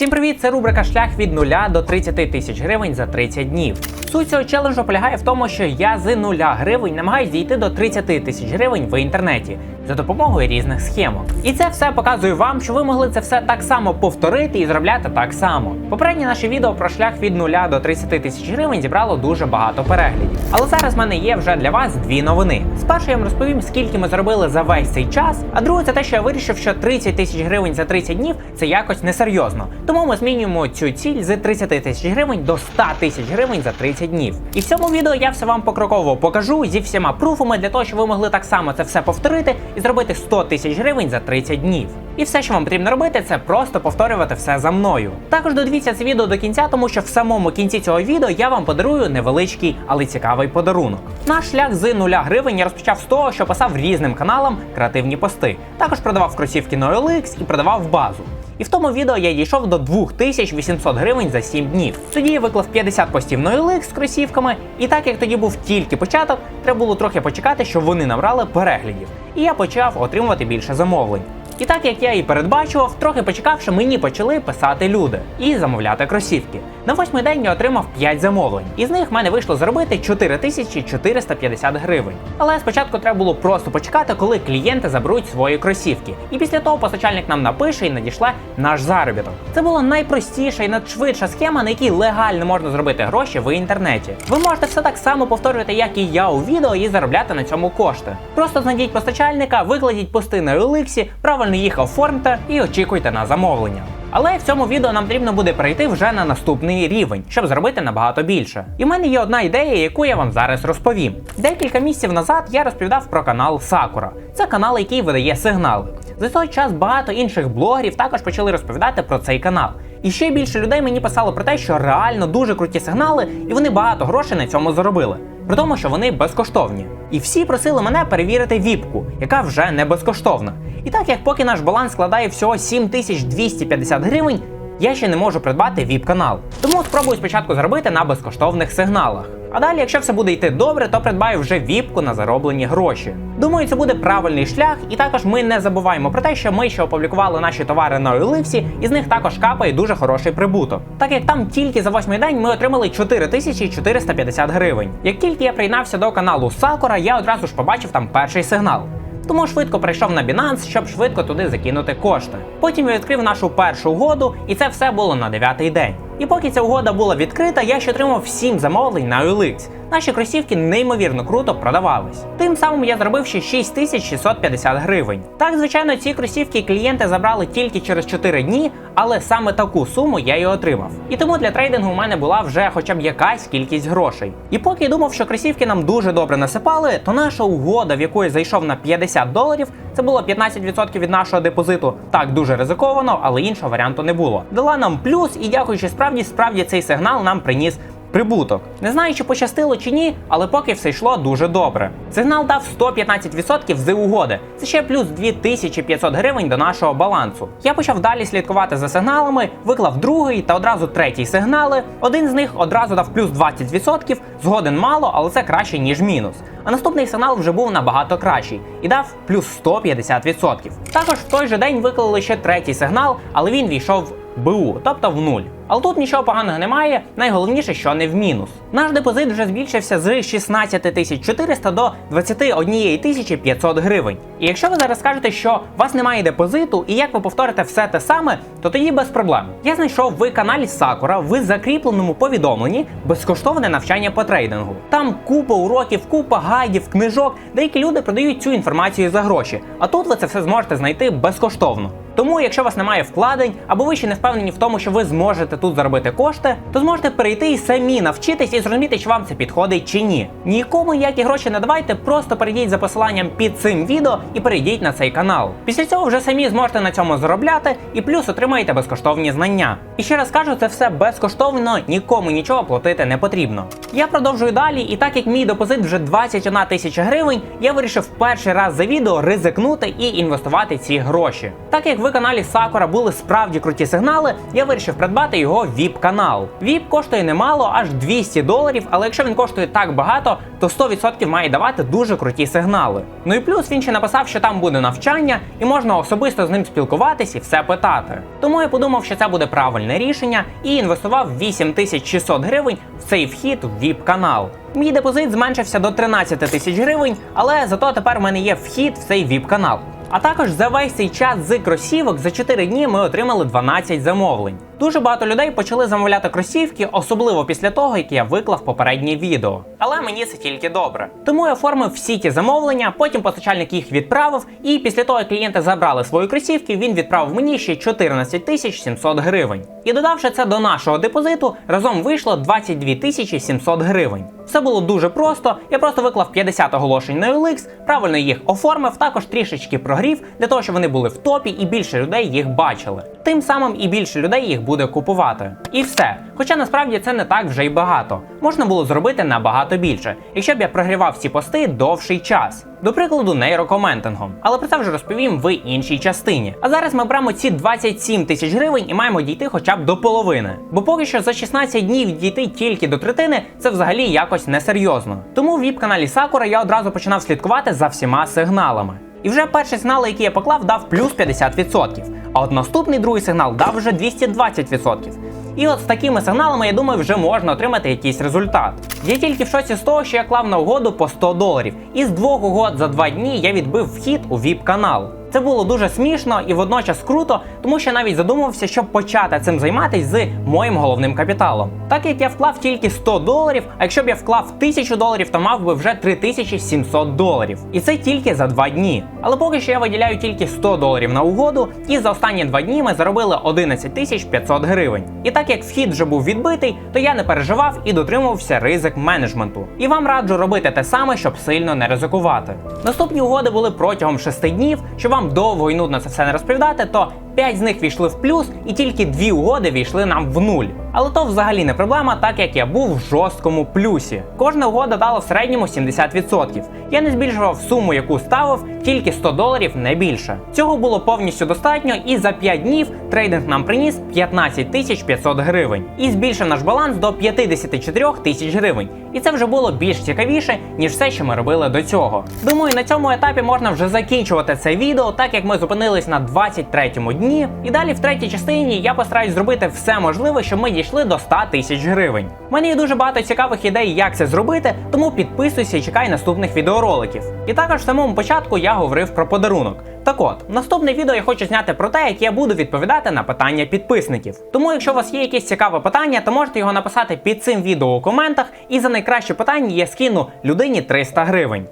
Всім привіт! Це рубрика Шлях від 0 до 30 тисяч гривень за 30 днів. Суть цього челенджу полягає в тому, що я з 0 гривень намагаюсь дійти до 30 тисяч гривень в інтернеті за допомогою різних схемок. І це все показує вам, що ви могли це все так само повторити і заробляти так само. Попереднє наше відео про шлях від 0 до 30 тисяч гривень зібрало дуже багато переглядів. Але зараз в мене є вже для вас дві новини. Спершу я вам розповім, скільки ми заробили за весь цей час. А друге, це те, що я вирішив, що 30 тисяч гривень за 30 днів це якось несерйозно. Тому ми змінюємо цю ціль з 30 тисяч гривень до 100 тисяч гривень за 30 днів. І в цьому відео я все вам покроково покажу зі всіма пруфами для того, щоб ви могли так само це все повторити і зробити 100 тисяч гривень за 30 днів. І все, що вам потрібно робити, це просто повторювати все за мною. Також додивіться це відео до кінця, тому що в самому кінці цього відео я вам подарую невеличкий, але цікавий подарунок. Наш шлях з 0 гривень я розпочав з того, що писав різним каналам креативні пости. Також продавав кросівки на OLX і продавав базу. І в тому відео я дійшов до 2800 гривень за 7 днів. Тоді я виклав 50 постів на OLX з кросівками, і так як тоді був тільки початок, треба було трохи почекати, щоб вони набрали переглядів. І я почав отримувати більше замовлень. І так як я і передбачував, трохи почекавши, мені почали писати люди і замовляти кросівки. На восьмий день я отримав 5 замовлень, і з них в мене вийшло заробити 4450 гривень. Але спочатку треба було просто почекати, коли клієнти заберуть свої кросівки. І після того постачальник нам напише і надішле наш заробіток. Це була найпростіша і надшвидша схема, на якій легально можна зробити гроші в інтернеті. Ви можете все так само повторювати, як і я у відео, і заробляти на цьому кошти. Просто знайдіть постачальника, викладіть пости на OLX, правильно їх оформте і очікуйте на замовлення. Але в цьому відео нам потрібно буде перейти вже на наступний рівень, щоб зробити набагато більше. І в мене є одна ідея, яку я вам зараз розповім. Декілька місяців назад я розповідав про канал Сакура. Це канал, який видає сигнали. За той час багато інших блогерів також почали розповідати про цей канал. І ще більше людей мені писало про те, що реально дуже круті сигнали, і вони багато грошей на цьому заробили. При тому, що вони безкоштовні. І всі просили мене перевірити віпку, яка вже не безкоштовна. І так як поки наш баланс складає всього 7250 гривень, я ще не можу придбати віп-канал. Тому спробую спочатку зробити на безкоштовних сигналах. А далі, якщо все буде йти добре, то придбаю вже віпку на зароблені гроші. Думаю, це буде правильний шлях, і також ми не забуваємо про те, що ми ще опублікували наші товари на OLX, і з них також капає дуже хороший прибуток. Так як там тільки за восьмий день ми отримали 4450 гривень. Як тільки я приєднався до каналу Сакура, я одразу ж побачив там перший сигнал. Тому швидко прийшов на Binance, щоб швидко туди закинути кошти. Потім я відкрив нашу першу угоду, і це все було на дев'ятий день. І поки ця угода була відкрита, я ще отримав 7 замовлень на OLX. Наші кросівки неймовірно круто продавались. Тим самим я зробив ще 6650 гривень. Так, звичайно, ці кросівки клієнти забрали тільки через 4 дні, але саме таку суму я і отримав. І тому для трейдингу у мене була вже хоча б якась кількість грошей. І поки я думав, що кросівки нам дуже добре насипали, то наша угода, в яку я зайшов на 50 доларів, це було 15% від нашого депозиту. Так дуже ризиковано, але іншого варіанту не було. Дала нам плюс, і дякуючи справді, справді цей сигнал нам приніс. Прибуток. Не знаю, чи пощастило чи ні, але поки все йшло дуже добре. Сигнал дав 115% з угоди. Це ще плюс 2500 гривень до нашого балансу. Я почав далі слідкувати за сигналами, виклав другий та одразу третій сигнали. Один з них одразу дав плюс 20%, згоден мало, але це краще, ніж мінус. А наступний сигнал вже був набагато кращий і дав плюс 150%. Також в той же день виклали ще третій сигнал, але він війшов БУ, тобто в нуль. Але тут нічого поганого немає. Найголовніше, що не в мінус. Наш депозит вже збільшився з 16 400 до 21 500 гривень. І якщо ви зараз скажете, що у вас немає депозиту, і як ви повторите все те саме, то тоді без проблем. Я знайшов в каналі Сакура в закріпленому повідомленні безкоштовне навчання по трейдингу. Там купа уроків, купа гайдів, книжок. Деякі люди продають цю інформацію за гроші. А тут ви це все зможете знайти безкоштовно. Тому, якщо у вас немає вкладень, або ви ще не впевнені в тому, що ви зможете тут заробити кошти, то зможете перейти і самі навчитись і зрозуміти, чи вам це підходить чи ні. Нікому ніякі гроші не давайте, просто перейдіть за посиланням під цим відео і перейдіть на цей канал. Після цього вже самі зможете на цьому заробляти і плюс отримаєте безкоштовні знання. І ще раз кажу, це все безкоштовно, нікому нічого платити не потрібно. Я продовжую далі, і так як мій депозит вже 21 тисяча гривень, я вирішив перший раз за відео ризикнути і інвестувати ці гроші. Так як ви на каналі Сакура були справді круті сигнали, я вирішив придбати його vip канал. VIP коштує немало, аж 200 доларів, але якщо він коштує так багато, то 100% має давати дуже круті сигнали. Ну і плюс він ще написав, що там буде навчання, і можна особисто з ним спілкуватись і все питати. Тому я подумав, що це буде правильне рішення, і інвестував 8600 гривень в цей вхід в vip канал. Мій депозит зменшився до 13 тисяч гривень, але зато тепер в мене є вхід в цей vip канал. А також за весь цей час з кросівок за 4 дні ми отримали 12 замовлень. Дуже багато людей почали замовляти кросівки, особливо після того, як я виклав попереднє відео. Але мені це тільки добре. Тому я оформив всі ті замовлення, потім постачальник їх відправив, і після того, як клієнти забрали свої кросівки, він відправив мені ще 14 тисяч 700 гривень. І додавши це до нашого депозиту, разом вийшло 22 тисячі 700 гривень. Все було дуже просто. Я просто виклав 50 оголошень на OLX, правильно їх оформив, також трішечки прогрів для того, щоб вони були в топі і більше людей їх бачили. Тим самим і більше людей їх буде купувати. І все. Хоча насправді це не так вже й багато. Можна було зробити набагато більше, якщо б я прогрівав ці пости довший час. До прикладу, нейрокоментингом. Але про це вже розповім в іншій частині. А зараз ми беремо ці 27 тисяч гривень і маємо дійти хоча б до половини. Бо поки що за 16 днів дійти тільки до третини це взагалі якось несерйозно. Тому в віп-каналі Сакура я одразу починав слідкувати за всіма сигналами. І вже перший сигнал, який я поклав, дав плюс 50%. А от наступний другий сигнал дав вже 220%. І от з такими сигналами, я думаю, вже можна отримати якийсь результат. Я тільки в шоці з того, що я клав на угоду по 100 доларів. І з двох угод за два дні я відбив вхід у vip канал. Це було дуже смішно і водночас круто, тому що навіть задумався, щоб почати цим займатися з моїм головним капіталом. Так як я вклав тільки 100 доларів, а якщо б я вклав 1000 доларів, то мав би вже 3700 доларів. І це тільки за два дні. Але поки що я виділяю тільки 100 доларів на угоду, і за останні два дні ми заробили 11 500 гривень. І так як вхід вже був відбитий, то я не переживав і дотримувався ризик менеджменту. І вам раджу робити те саме, щоб сильно не ризикувати. Наступні угоди були протягом 6 днів, щоб вам довго і нудно це все не розповідати, то 5 з них війшли в плюс, і тільки 2 угоди війшли нам в нуль. Але то взагалі не проблема, так як я був в жорсткому плюсі. Кожна угода дала в середньому 70%. Я не збільшував суму, яку ставив, тільки 100 доларів не більше. Цього було повністю достатньо, і за 5 днів трейдинг нам приніс 15 тисяч 500 гривень і збільшив наш баланс до 54 тисяч гривень. І це вже було більш цікавіше, ніж все, що ми робили до цього. Думаю, на цьому етапі можна вже закінчувати це відео, так як ми зупинились на 23-му дні. І далі в третій частині я постараюсь зробити все можливе, щоб ми дійшли до 100 тисяч гривень. У мене є дуже багато цікавих ідей, як це зробити, тому підписуйся і чекай наступних відеороликів. І також в самому початку я говорив про подарунок. Так от, наступне відео я хочу зняти про те, як я буду відповідати на питання підписників. Тому, якщо у вас є якесь цікаве питання, то можете його написати під цим відео у коментах, і за найкраще питання я скину людині 300 гривень.